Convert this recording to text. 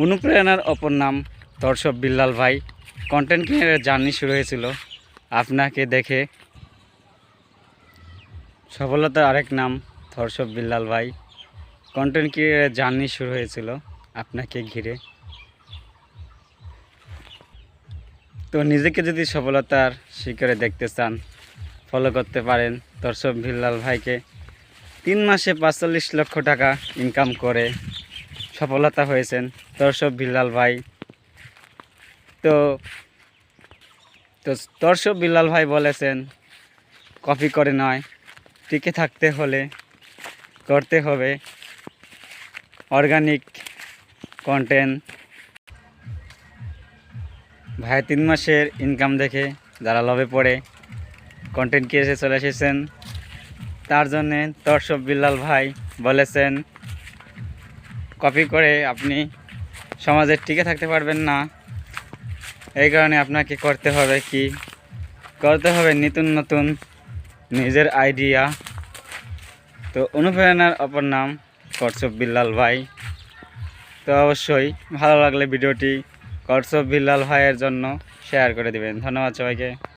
অনুপ্রেরণার অপর নাম দর্শক বিল্লাল ভাই। কন্টেন্ট ক্রিয়েটারের জার্নি শুরু হয়েছিল। আপনাকে দেখে সফলতার আরেক নাম ধর্ষক বিল্লাল ভাই। কন্টেন্ট ক্রিয়েটারের জার্নি শুরু হয়েছিল আপনাকে ঘিরে। তো নিজেকে যদি সফলতার শিকারে দেখতে চান ফলো করতে পারেন দর্শক বিল্লাল ভাইকে। তিন মাসে পাঁচচল্লিশ লক্ষ টাকা ইনকাম করে সফলতা হয়েছেন। দর্শক বিল্লাল ভাই। তো তো দর্শক বিল্লাল ভাই বলেছেন কপি করে নয়, টিকে থাকতে হলে করতে হবে অর্গানিক কন্টেন্ট ভাই, তিন মাসের ইনকাম দেখে যারা লবে পড়ে কন্টেন্ট ক্রিয়েটে চলে এসেছেন। তার জন্যে দর্শক বিল্লাল ভাই বলেছেন কপি করে আপনি সমাজে টিকে থাকতে পারবেন না। এই কারণে আপনাকে করতে হবে কি? করতে হবে নতুন নতুন নিজের আইডিয়া তো অনুপ্রেরণার অপর নাম করসব বিল্লাল ভাই। তো অবশ্যই ভালো লাগলে ভিডিওটি করসব বিল্লাল ভাইয়ের জন্য শেয়ার করে দিবেন। ধন্যবাদ সবাইকে।